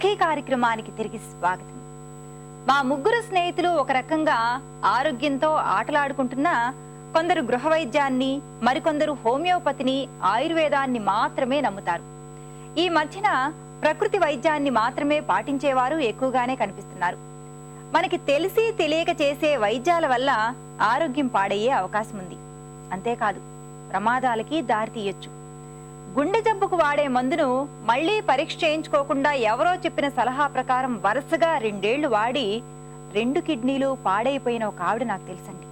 సఖీ కార్యక్రమానికి తిరిగి స్వాగతం. మా ముగ్గురు స్నేహితులు ఒక రకంగా ఆరోగ్యంతో ఆటలాడుకుంటున్నా కొందరు గృహ వైద్యాన్ని మరికొందరు హోమియోపతిని ఆయుర్వేదాన్ని మాత్రమే నమ్ముతారు. ఈ మధ్యన ప్రకృతి వైద్యాన్ని మాత్రమే పాటించేవారు ఎక్కువగానే కనిపిస్తున్నారు. మనకి తెలిసి తెలియక చేసే వైద్యాల వల్ల ఆరోగ్యం పాడయ్యే అవకాశం ఉంది అంతేకాదు ప్రమాదాలకి దారితీయొచ్చు. గుండె జబ్బుకు వాడే మందును మళ్ళీ పరీక్ష చేయించుకోకుండా ఎవరో చెప్పిన సలహా ప్రకారం వరుసగా రెండేళ్ళు వాడి రెండు కిడ్నీలు పాడైపోయిన ఒక ఆవిడ నాకు తెలుసండి.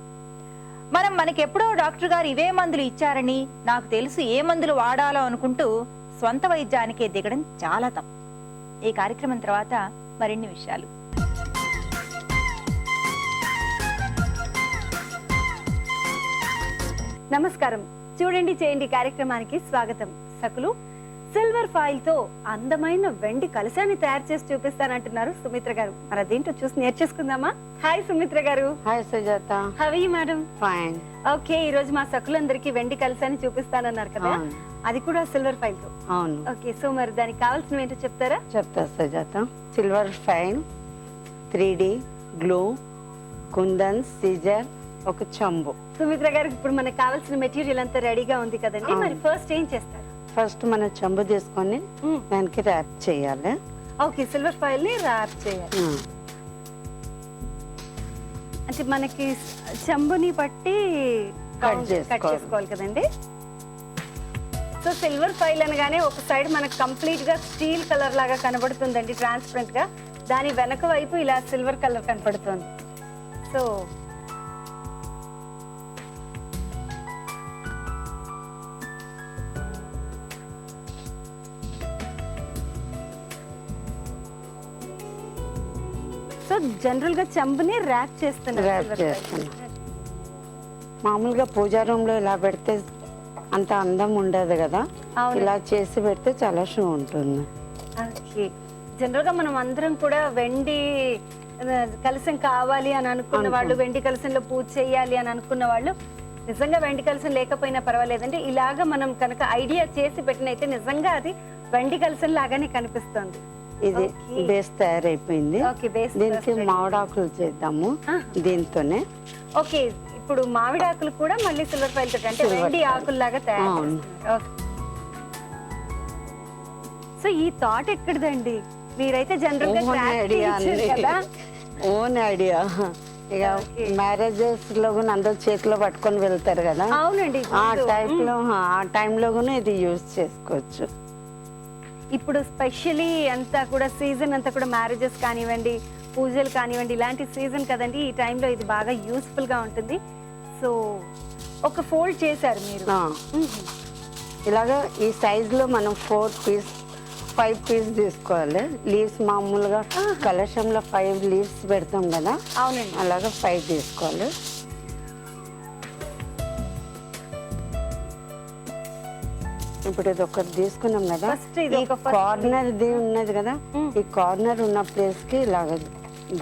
మనం మనకెప్పుడో డాక్టర్ గారు ఇవే మందులు ఇచ్చారని నాకు తెలుసు ఏ మందులు వాడాలో అనుకుంటూ స్వంత వైద్యానికే దిగడం చాలా తప్పు. ఈ కార్యక్రమం తర్వాత మరిన్ని విషయాలు. నమస్కారం. చూడండి చేయండి కార్యక్రమానికి స్వాగతం. సకులు సిల్వర్ ఫాయిల్తో అందమైన వెండి కలశాన్ని తయారు చేసి చూపిస్తానంటున్నారు సుమిత్ర గారు. మరి అదేంటో చూసి నేర్చేసుకుందామా? హాయ్ సుమిత్ర గారు. హాయ్ సుజాత. హవి మేడం ఫైన్ ఓకే ఈ రోజు మా సకులందరికీ వెండి కలశాన్ని చూపిస్తానన్నారు కదా? అది కూడా సిల్వర్ ఫైల్తో అవును. ఓకే సో మరి దానికి కావాల్సినవి ఏంటో చెప్తారా? చెప్తా Sujatha. Silver fine three D glue kundan scissor ఒక చెంబు. సుమిత్ర గారికి ఇప్పుడు మనకు కావాల్సిన మెటీరియల్ అంతా రెడీగా ఉంది కదండి. మరి ఫస్ట్ ఏం చేస్తారు? ఫస్ట్ మన చెంబు తీసుకొని. దానికి ర్యాప్ చేయాలి ఓకే సిల్వర్ ఫైల్ని ర్యాప్ చేయాలి. అంటే మనకి చెంబుని బట్టి కట్ చేసుకోవాలి. చేసుకోవాలి కదండి సో సిల్వర్ ఫైల్ అనగానే ఒక సైడ్ మనకు కంప్లీట్గా స్టీల్ కలర్ లాగా కనబడుతుందండి ట్రాన్స్పరెంట్గా దాని వెనక వైపు ఇలా సిల్వర్ కలర్ కనపడుతుంది సో సో జనరల్గా చెంబుని ర్యాప్ చేస్తున్నారు foil. చేస్తున్నా. మామూలుగా పూజా రూమ్లో ఇలా పెడితే అంత అందం ఉండదు కదా అవును. ఇలా చేసి పెడితే చాలా షూ ఉంటుంది ఓకే జనరల్గా మనం అందరం కూడా వెండి ఆ, కలశం కావాలి అని అనుకున్న వాళ్ళు వెండి కలశంలో పూజ చేయాలి అని అనుకున్న వాళ్ళు నిజంగా వెండి కలశం లేకపోయినా పర్వాలేదంటే ఇలాగా మనం కనుక ఐడియా చేసి పెట్టినైతే నిజంగా అది వెండి కలశం లాగానే కనిపిస్తుంది ఇది. బేస్ తయారైపోయింది దీనికి మామిడాకులు చేద్దాము. దీంతోనే ఓకే ఇప్పుడు మామిడి ఆకులు కూడా మళ్ళీ సిల్వర్ ఫైల్ తోటి అంటే వెండి foil. ఆకుల్లాగా తయారు. సో ఈ థాట్ ఎక్కడిదండి మీరైతే జనరల్గా ఓన్ ఐడియా ఇక. మ్యారేజెస్లో కూడా అందరూ చేతిలో పట్టుకొని వెళ్తారు కదా అవునండి ఆ. టైప్లో ఆ time లో కూడా ఇది యూజ్ చేసుకోవచ్చు ఇప్పుడు స్పెషలీ అంతా కూడా సీజన్ అంతా కూడా మ్యారేజెస్ కానివ్వండి పూజలు కానివ్వండి ఇలాంటి సీజన్ కదండి ఈ టైంలో ఇది బాగా యూస్ఫుల్గా ఉంటుంది. సో ఒక ఫోల్డ్ చేశారు మీరు. ఇలాగా ఈ సైజ్లో మనం ఫోర్ పీస్ ఫైవ్ పీస్ తీసుకోవాలి. లీవ్స్ మామూలుగా కలశంలో ఫైవ్ లీవ్స్ పెడతాం కదా. అవునండి. అలాగా ఫైవ్ తీసుకోవాలి. ఇప్పుడు ఇది ఒకటి తీసుకున్నాం కదా ఈ కార్నర్ ది ఉన్నది కదా. ఈ కార్నర్ ఉన్న ప్లేస్కి ఇలాగ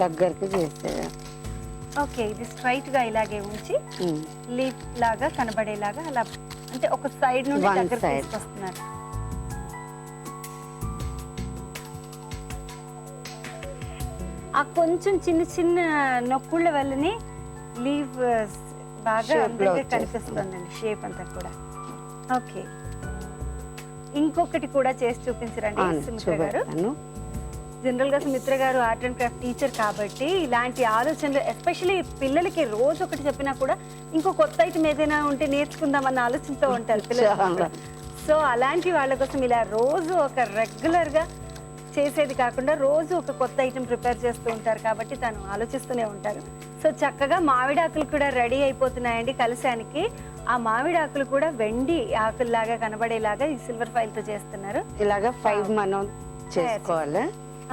దగ్గరికి చేసేయాలి ఓకే ఇది స్ట్రైట్గా ఇలాగే ఉంచి. లీఫ్ లాగా కనబడేలాగా అలా అంటే ఒక సైడ్ నుండి దగ్గర. తీసుకొస్తున్నారు ఆ కొంచెం చిన్న చిన్న నొక్కుళ్ళ వల్లనే లీవ్ బాగా. కనిపిస్తుందండి షేప్ అంతా కూడా ఓకే ఇంకొకటి కూడా చేసి చూపించరండి సుమిత్ర గారు. జనరల్గా సుమిత్ర గారు ఆర్ట్ అండ్ క్రాఫ్ట్ టీచర్ కాబట్టి ఇలాంటి ఆలోచనలు ఎస్పెషల్లీ పిల్లలకి రోజు ఒకటి చెప్పినా కూడా ఇంకో కొత్త ఐటమ్ ఏదైనా ఉంటే నేర్చుకుందామన్న ఆలోచనతో ఉంటారు పిల్లలు. సో అలాంటి వాళ్ళ కోసం ఇలా రోజు ఒక రెగ్యులర్గా చేసేది కాకుండా రోజు ఒక కొత్త ఐటమ్ ప్రిపేర్ చేస్తూ ఉంటారు కాబట్టి తను ఆలోచిస్తూనే ఉంటారు. సో చక్కగా మామిడాకులు కూడా రెడీ అయిపోతున్నాయండి కలశానికి. ఆ మామిడాకులు కూడా వెండి ఆకుల్లాగా కనబడేలాగా ఈ సిల్వర్ ఫైల్తో చేస్తున్నారు. ఇలాగ ఫైవ్ మనం చేసుకోవాలి.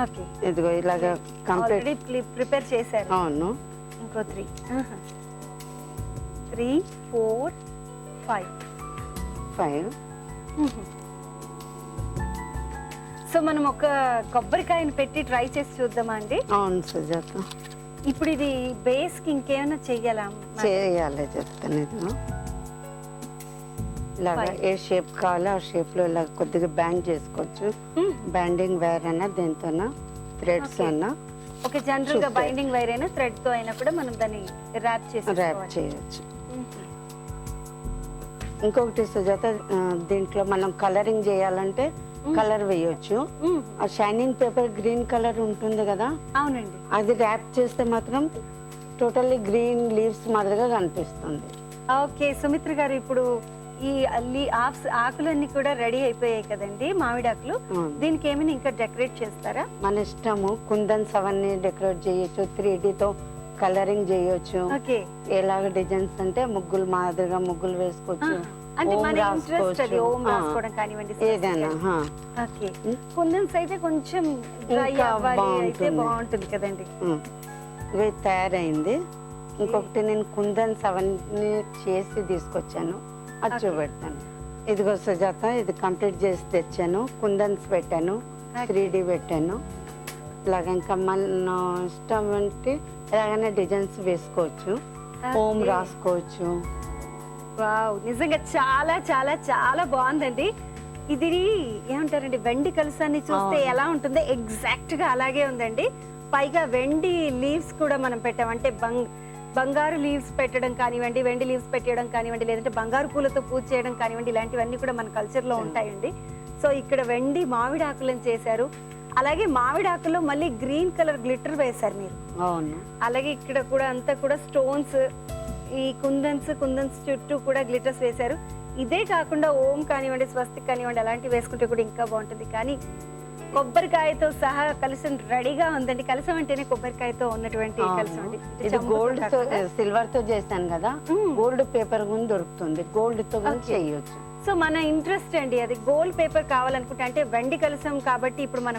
ఓకే. ఇదిగో ఇలాగ కంప్లీట్ ప్రిపేర్ చేశారు. అవును. ఇంకో three. Three four five. Five. So మనం ఒక కొబ్బరికాయని పెట్టి ట్రై చేసి చూద్దామా అండి? అవును సుజాత. ఇప్పుడు ఇది బేస్కి ఇంకేమైనా చెయ్యాలా? చేయాలి చెప్తాను ఇలాగా. ఏ షేప్ కావాలో ఆ షేప్లో ఇలా కొద్దిగా బ్యాండ్ చేసుకోవచ్చు. బ్యాండింగ్ వేర్ అన్న దీంతో థ్రెడ్స్. అన్న. ఓకే జనరల్గా. బైండింగ్ వైర్ అయినా థ్రెడ్తో అయినా కూడా మనం దాన్ని ర్యాప్ చేసి ర్యాప్ చేయొచ్చు. ఇంకొకటి సుజాత దీంట్లో మనం కలరింగ్ చేయాలంటే కలర్ వేయొచ్చు. ఆ షైనింగ్ పేపర్ గ్రీన్ కలర్ ఉంటుంది కదా? అవునండి. అది ర్యాప్ చేస్తే మాత్రం టోటల్లీ గ్రీన్ లీవ్స్ మాదిరిగా కనిపిస్తుంది. ఓకే సుమిత్ర గారు ఇప్పుడు ఈ అల్లి ఆకులన్నీ కూడా రెడీ అయిపోయాయి కదండి మామిడి ఆకులు. దీనికి ఏమైనా ఇంకా డెకరేట్ చేస్తారా? మన ఇష్టము కుందన్స్ అవన్నీ డెకరేట్ చేయొచ్చు త్రీ తో కలరింగ్ చేయొచ్చు. ఓకే. ఎలాగ డిజైన్స్ అంటే ముగ్గులు మాదిరిగా ముగ్గులు వేసుకోవచ్చు అంటే ఓం మన ఇంట్రెస్ట్ అది రాసుకోవచ్చు. ఓం ఆ, రాసుకోవడం కానివ్వండి ఏదైనా. ఓకే. కుందన్స్ అయితే కొంచెం డ్రై ఇంకా అవ్వాలి అయితే బాగుంటుంది. కదండి. ఇవి తయారైంది. ఇంకొకటి నేను కుందన్స్ అవన్నీ చేసి తీసుకొచ్చాను. అది. చూపెడతాను ఇదిగో సుజాత ఇది కంప్లీట్ చేసి తెచ్చాను కుందన్స్ పెట్టాను. త్రీ డి పెట్టాను ఇలాగ ఇంకా మన ఇష్టం అంటే ఎలాగైనా డిజైన్స్ వేసుకోవచ్చు Okay. రాసుకోవచ్చు వావ్ నిజంగా చాలా చాలా చాలా బాగుందండి ఇది ఏమంటారండి వెండి కలసాన్ని చూస్తే. ఎలా ఉంటుందో ఎగ్జాక్ట్గా అలాగే ఉందండి పైగా వెండి లీవ్స్ కూడా మనం పెట్టాం అంటే బంగ్ బంగారు లీవ్స్ పెట్టడం కానివ్వండి వెండి లీవ్స్ పెట్టడం కానివ్వండి లేదంటే బంగారు పూలతో పూజ చేయడం కానివ్వండి ఇలాంటివన్నీ కూడా మన కల్చర్లో ఉంటాయండి. సో ఇక్కడ వెండి మామిడి ఆకులను చేశారు. అలాగే మామిడి ఆకుల్లో మళ్ళీ గ్రీన్ కలర్ గ్లిటర్ వేశారు మీరు. అవును. అలాగే ఇక్కడ కూడా అంతా కూడా స్టోన్స్ ఈ కుందన్స్ కుందన్స్ చుట్టూ కూడా గ్లిటర్స్ వేశారు. ఇదే కాకుండా ఓం కానివ్వండి స్వస్తిక్ కానివ్వండి అలాంటివి వేసుకుంటే కూడా ఇంకా బాగుంటుంది. కానీ కొబ్బరికాయతో సహా కలసం రెడీగా ఉందండి. కలసం అంటేనే కొబ్బరికాయతో ఉన్నటువంటి కలసం ఇది గోల్డ్తో. సిల్వర్తో చేశాను కదా. గోల్డ్ పేపర్ కూడా దొరుకుతుంది. గోల్డ్తో కూడా. చేయొచ్చు. సో మన ఇంట్రెస్ట్ అండి. అది గోల్డ్ పేపర్ కావాలనుకుంటే అంటే వెండి కలసం కాబట్టి ఇప్పుడు మనం